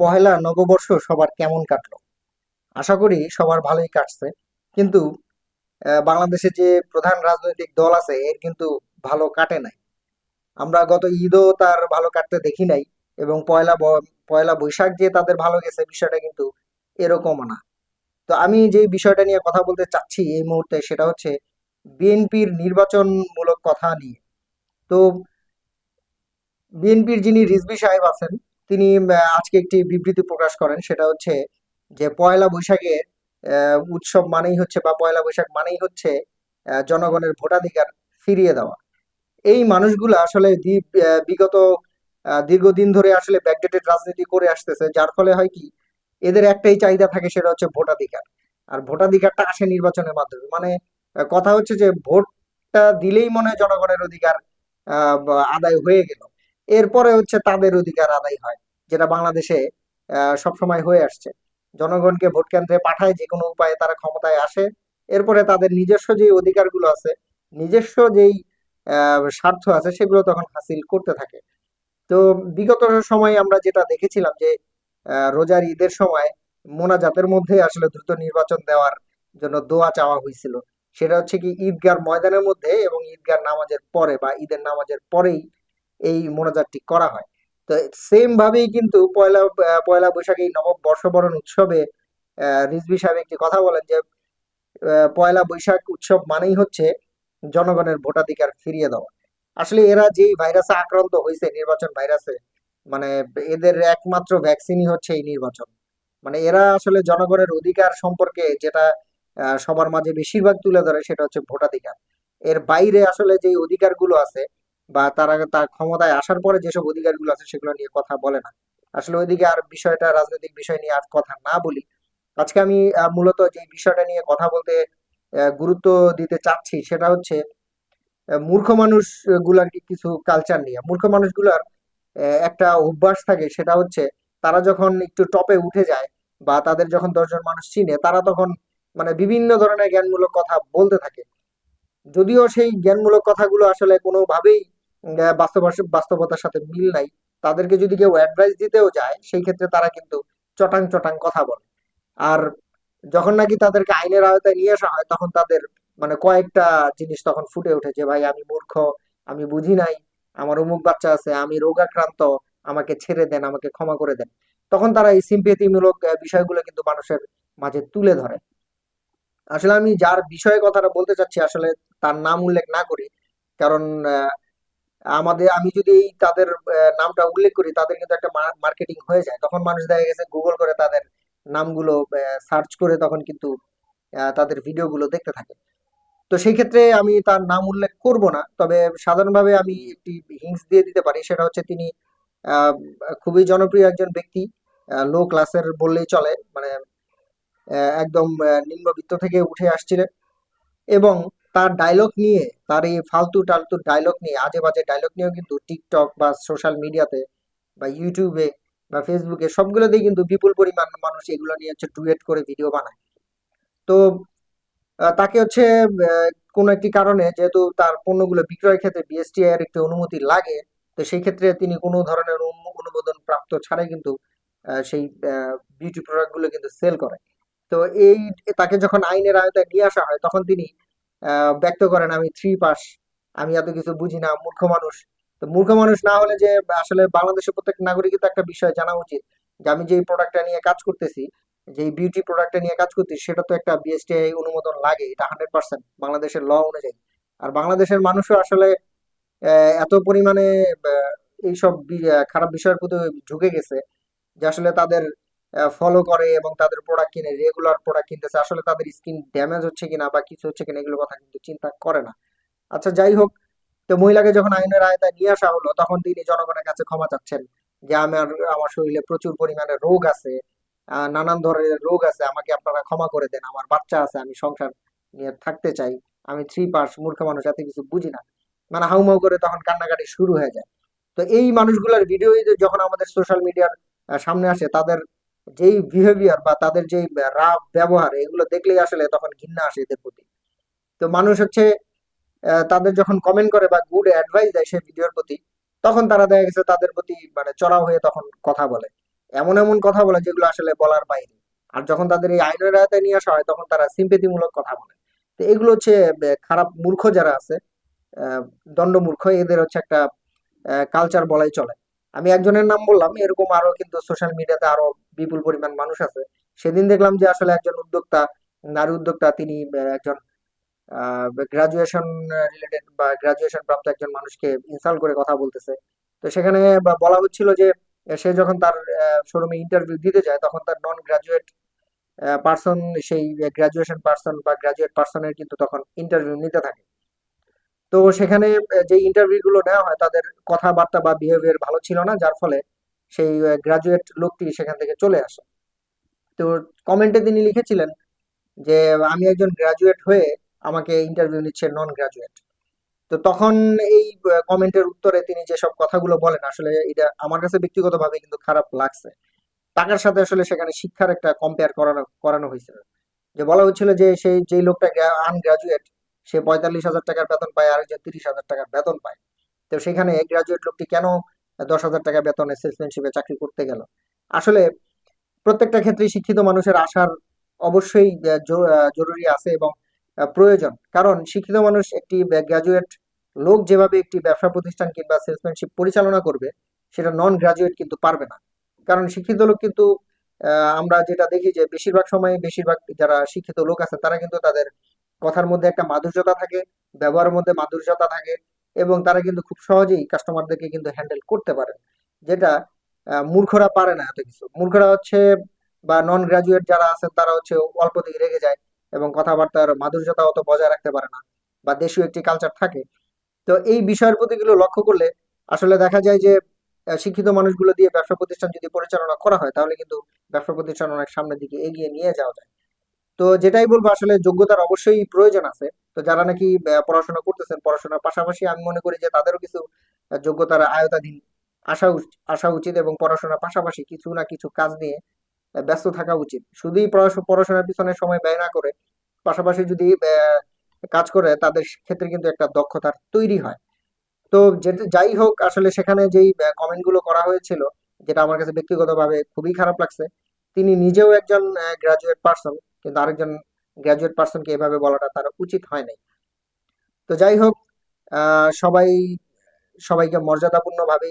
পহেলা নববর্ষ সবার কেমন কাটলো? আশা করি সবার ভালোই কাটছে। কিন্তু বাংলাদেশে যে প্রধান রাজনৈতিক দল আছে, এর কিন্তু ভালো কাটে নাই। আমরা গত ঈদও তার ভালো কাটতে দেখি নাই এবং পয়লা পয়লা বৈশাখ যে তাদের ভালো গেছে, বিষয়টা কিন্তু এরকম না। তো আমি যে বিষয়টা নিয়ে কথা বলতে চাচ্ছি এই মুহূর্তে, সেটা হচ্ছে বিএনপির নির্বাচনমূলক কথা নিয়ে। তো, বিএনপির যিনি রিজভী সাহেব আছেন তিনি আজকে একটি বিবৃতি প্রকাশ করেন, সেটা হচ্ছে যে পয়লা বৈশাখের উৎসব মানেই হচ্ছে বা পয়লা বৈশাখ মানেই হচ্ছে জনগণের ভোটাধিকার ফিরিয়ে দেওয়া। এই মানুষগুলো আসলে বিগত দীর্ঘদিন ধরে আসলে ব্যাকডেটেড রাজনীতি করে আসতেছে, যার ফলে হয় কি, এদের একটাই চাহিদা থাকে, সেটা হচ্ছে ভোটাধিকার। আর ভোটাধিকারটা আসে নির্বাচনের মাধ্যমে। মানে কথা হচ্ছে যে ভোটটা দিলেই মনে হয় জনগণের অধিকার আদায় হয়ে গেল। এরপরে হচ্ছে তাদের অধিকার আদায় হয়, যেটা বাংলাদেশে সবসময় হয়ে আসছে। জনগণকে ভোট কেন্দ্রে পাঠায় যে কোনো উপায়ে তারা ক্ষমতায় আসে। এরপরে তাদের নিজস্ব যে অধিকারগুলো আছে, নিজস্ব যেই স্বার্থ আছে, সেগুলো তখন হাসিল করতে থাকে। তো বিগত সময়ে আমরা যেটা দেখেছিলাম যে রোজার ঈদের সময় মোনাজাতের মধ্যে আসলে দ্রুত নির্বাচন দেওয়ার জন্য দোয়া চাওয়া হয়েছিল। সেটা হচ্ছে কি, ঈদগার ময়দানের মধ্যে এবং ঈদগার নামাজের পরে বা ঈদের নামাজের পরেই এই মোনাজাতটি করা হয়। তো সেম ভাবেই কিন্তু পয়লা পয়লা বৈশাখ এই নব বর্ষবরণ উৎসবে রিজভী সাহেব একটি কথা বলেন যে পয়লা বৈশাখ উৎসব মানেই হচ্ছে জনগণের ভোটাধিকার ফিরিয়ে দেওয়া। আসলে এরা যেই ভাইরাসে আক্রান্ত হয়েছে নির্বাচন ভাইরাসে মানে এদের একমাত্র ভ্যাকসিনই হচ্ছে এই নির্বাচন। মানে এরা আসলে জনগণের অধিকার সম্পর্কে যেটা সবার মাঝে বেশিরভাগ তুলে ধরে সেটা হচ্ছে ভোটাধিকার। এর বাইরে আসলে যে অধিকারগুলো আছে বা তারা তার ক্ষমতায় আসার পরে যেসব অধিকারগুলো আছে সেগুলো নিয়ে কথা বলে না। আসলে ওইদিকে আর বিষয়টা, রাজনৈতিক বিষয় নিয়ে আর কথা না বলি। আজকে আমি মূলত যে বিষয়টা নিয়ে কথা বলতে গুরুত্ব দিতে চাচ্ছি সেটা হচ্ছে মূর্খ মানুষগুলার কিছু কালচার নিয়ে? মূর্খ মানুষগুলার একটা অভ্যাস থাকে সেটা হচ্ছে, তারা যখন একটু টপে উঠে যায় বা তাদের যখন দশজন মানুষ চিনে, তারা তখন মানে বিভিন্ন ধরনের জ্ঞানমূলক কথা বলতে থাকে। যদিও সেই জ্ঞানমূলক কথাগুলো আসলে কোনোভাবেই বাস্তবতার সাথে মিল নাই। তাদেরকে যদি কেউ অ্যাডভাইস দিতেও যায় সেই ক্ষেত্রে তারা কিন্তু চটাং চটাং কথা বলে। আর যখন নাকি তাদেরকে আইনের আওতায় নিয়ে আসা হয় তখন তাদের মানে কয়েকটা জিনিস তখন ফুটে ওঠে যে ভাই আমি মূর্খ আমি বুঝি নাই আমার অমুক বাচ্চা আছে আমি রোগাক্রান্ত আমাকে ছেড়ে দেন আমাকে ক্ষমা করে দেন। তখন তারা এই সিম্পেথিমূলক আহ, বিষয়গুলো কিন্তু মানুষের মাঝে তুলে ধরে। আসলে আমি যার বিষয়ে কথাটা বলতে চাচ্ছি আসলে তার নাম উল্লেখ না করি। কারণ আমাদের, আমি যদি এই তাদের নামটা উল্লেখ করি, তাদের কিন্তু একটা মার্কেটিং হয়ে যায়। তখন মানুষ দেখা গেছে গুগল করে তাদের নামগুলো সার্চ করে তখন কিন্তু তাদের ভিডিওগুলো দেখতে থাকে। তো সেই ক্ষেত্রে আমি তার নাম উল্লেখ করব না, তবে সাধারণভাবে আমি একটি হিংস দিয়ে দিতে পারি। সেটা হচ্ছে তিনি খুবই জনপ্রিয় একজন ব্যক্তি লো ক্লাসের বললেই চলে। মানে একদম নিম্নবিত্ত থেকে উঠে আসছিলেন। এবং তার ডায়লগ নিয়ে, তার এই ফালতু টালতু ডায়লগ নিয়ে আজে বাজে ডায়লগ নিয়েও কিন্তু টিকটক বা সোশ্যাল মিডিয়াতে বা ইউটিউবে বা ফেসবুকে সবগুলোতেই কিন্তু বিপুল পরিমাণ মানুষ এগুলো নিয়ে হচ্ছে ডুয়েট করে ভিডিও বানায়। তো তাকে হচ্ছে কোনো একটি কারণে যেহেতু তার পণ্যগুলো বিক্রয়ের ক্ষেত্রে বিএসটিআই এর একটি অনুমতি লাগে, তো সেই ক্ষেত্রে তিনি কোনো ধরনের অনুমোদন প্রাপ্ত ছাড়াই কিন্তু সেই বিউটি প্রোডাক্টগুলো কিন্তু সেল করে তো এই, তাকে যখন আইনের আয়তায় নিয়ে আসা হয়, তখন তিনি ব্যক্ত করেন আমি থ্রি পাস আমি এত কিছু বুঝি না, মূর্খ মানুষ। তো মূর্খ মানুষ না হলে যে আসলে বাংলাদেশের প্রত্যেক নাগরিকের তো একটা বিষয় জানা উচিত। যে আমি যে প্রোডাক্টটা নিয়ে কাজ করতেছি যে বিউটি প্রোডাক্টটা নিয়ে কাজ করতেছি, সেটা তো একটা বিএসটিআই অনুমোদন লাগে, এটা হান্ড্রেড পার্সেন্ট বাংলাদেশের ল অনুযায়ী। আর বাংলাদেশের মানুষও আসলে এত পরিমাণে এইসব খারাপ বিষয়ের প্রতি ঝুঁকে গেছে যে আসলে তাদের ফলো করে এবং তাদের প্রোডাক্ট কিনে রেগুলার প্রোডাক্ট কিনতেছে। আসলে তাদের স্কিন ড্যামেজ হচ্ছে কিনা বা কিছু হচ্ছে কিনা এগুলো কথা কিন্তু চিন্তা করে না। আচ্ছা যাই হোক, তো মহিলাকে যখন আইনের আয়তায় নিয়ে আসা হলো, তখন তিনি জনগণের কাছে ক্ষমা চাচ্ছেন যে, আমার আমার শরীরে প্রচুর পরিমাণে রোগ আছে নানান ধরনের রোগ আছে, আমাকে আপনারা ক্ষমা করে দেন। আমার বাচ্চা আছে, আমি সংসার নিয়ে থাকতে চাই। আমি থ্রি পার্স মূর্খ মানুষ, এত কিছু বুঝি না। মানে হাউমাউ করে তখন কান্নাকাটি শুরু হয়ে যায়। তো এই মানুষগুলোর ভিডিও যখন আমাদের সোশ্যাল মিডিয়ার সামনে আসে, তাদের যেই বিহেভিয়ার বা তাদের যেই রাব ব্যবহার এগুলো দেখলেই আসলে তখন ঘৃণা আসে এদের প্রতি। তো মানুষ হচ্ছে তাদের যখন কমেন্ট করে বা গুড অ্যাডভাইস দেয় সেই ভিডিওর প্রতি তখন তারা দেখা গেছে তাদের প্রতি মানে চড়াও হয়ে তখন কথা বলে। এমন এমন কথা বলে যেগুলো আসলে বলার বাইরে। আর যখন তাদের এই আইনের আয়তায় নিয়ে আসা হয় তখন তারা সিম্পেথিমূলক কথা বলে। তো এগুলো হচ্ছে খারাপ মূর্খ যারা আছে আহ, দণ্ড মূর্খ এদের হচ্ছে একটা কালচার বলাই চলে। আমি একজনের নাম বললাম, এরকম আরও কিন্তু সোশ্যাল মিডিয়াতে আরও বিপুল পরিমাণ মানুষ আছে। সেদিন দেখলাম যে আসলে একজন উদ্যোক্তা, নারী উদ্যোক্তা তিনি একজন গ্রাজুয়েশন রিলেটেড বা গ্রাজুয়েশন প্রাপ্ত একজন মানুষকে ইনসাল্ট করে কথা বলতেছে। তো সেখানে বলা হচ্ছিল যে, সে যখন তার শোরুমে ইন্টারভিউ দিতে যায়, তখন তার নন গ্রাজুয়েট পার্সন সেই গ্রাজুয়েশন পার্সন বা গ্রাজুয়েট পার্সনের কিন্তু তখন ইন্টারভিউ নিতে থাকে। তো সেখানে যে ইন্টারভিউ গুলো নেওয়া হয়, তাদের কথাবার্তা বা বিহেভিয়ার ভালো ছিল না, যার ফলে সেই গ্রাজুয়েট লোকটি সেখান থেকে চলে আসে। তো কমেন্টে তিনি লিখেছিলেন যে, আমি একজন গ্রাজুয়েট হয়ে আমাকে ইন্টারভিউ নিচ্ছে নন গ্রাজুয়েট তো তখন এই কমেন্টের উত্তরে তিনি যেসব কথাগুলো বলেন, আসলে এটা আমার কাছে ব্যক্তিগতভাবে কিন্তু খারাপ লাগছে। টাকার সাথে আসলে সেখানে শিক্ষার একটা কম্পেয়ার করানো করানো হয়েছিল। যে বলা হচ্ছিল যে, সেই, যেই লোকটা আনগ্রাজুয়েট সে পঁয়তাল্লিশ হাজার টাকার বেতন পায় আর একজন তিরিশ হাজার টাকার বেতন পায়। তো সেখানে গ্রাজুয়েট লোকটি কেন দশ হাজার টাকা বেতনে সেলসম্যানশিপে চাকরি করতে গেল? আসলে প্রত্যেকটা ক্ষেত্রে শিক্ষিত মানুষের আসার অবশ্যই জরুরি আছে এবং প্রয়োজন। কারণ শিক্ষিত মানুষ একটি গ্রাজুয়েট লোক যেভাবে একটি ব্যবসা প্রতিষ্ঠান কিংবা সেলসম্যানশিপ পরিচালনা করবে, সেটা নন গ্রাজুয়েট কিন্তু পারবে না। কারণ শিক্ষিত লোক কিন্তু আমরা যেটা দেখি যে বেশিরভাগ সময় বেশিরভাগ যারা শিক্ষিত লোক আছে, তারা কিন্তু তাদের কথার মধ্যে একটা মাধুর্যতা থাকে, ব্যবহারের মধ্যে মাধুর্যতা থাকে এবং তারা কিন্তু খুব সহজেই কাস্টমারদেরকে কিন্তু হ্যান্ডেল করতে পারে। যেটা মূর্খরা পারে না এত কিছু। মূর্খরা হচ্ছে, বা নন গ্রাজুয়েট যারা আছেন তারা হচ্ছে অল্পতেই রেগে যায় এবং কথাবার্তার মাধুর্যতা অত বজায় রাখতে পারে না বা দেশীয় একটি কালচার থাকে। তো এই বিষয়ের প্রতি গুলো লক্ষ্য করলে আসলে দেখা যায় যে শিক্ষিত মানুষগুলো দিয়ে ব্যবসা প্রতিষ্ঠান যদি পরিচালনা করা হয় তাহলে কিন্তু ব্যবসা প্রতিষ্ঠান অনেক সামনের দিকে এগিয়ে নিয়ে যাওয়া যায়। তো যেটাই বলব, আসলে যোগ্যতার অবশ্যই প্রয়োজন আছে। তো যারা নাকি পড়াশোনা করতেছেন, পড়াশোনার পাশাপাশি আমি মনে করি যে তাদেরও কিছু যোগ্যতার আয়তাধীন আসা আসা উচিত এবং পড়াশোনার পাশাপাশি কিছু না কিছু কাজ নিয়ে ব্যস্ত থাকা উচিত। শুধুই পড়াশোনার পিছনে সময় ব্যয় না করে, পাশাপাশি যদি কাজ করে, তাদের ক্ষেত্রে কিন্তু একটা দক্ষতার তৈরি হয়। তো যাই হোক, আসলে সেখানে যেই কমেন্টগুলো করা হয়েছিল, যেটা আমার কাছে ব্যক্তিগতভাবে খুবই খারাপ লাগছে, তিনি নিজেও একজন গ্রাজুয়েট পার্সন কিন্তু আরেকজন গ্রাজুয়েট পার্সনকে এভাবে বলাটা তার উচিত হয় নাই। তো যাই হোক সবাই, সবাইকে মর্যাদাপূর্ণ ভাবে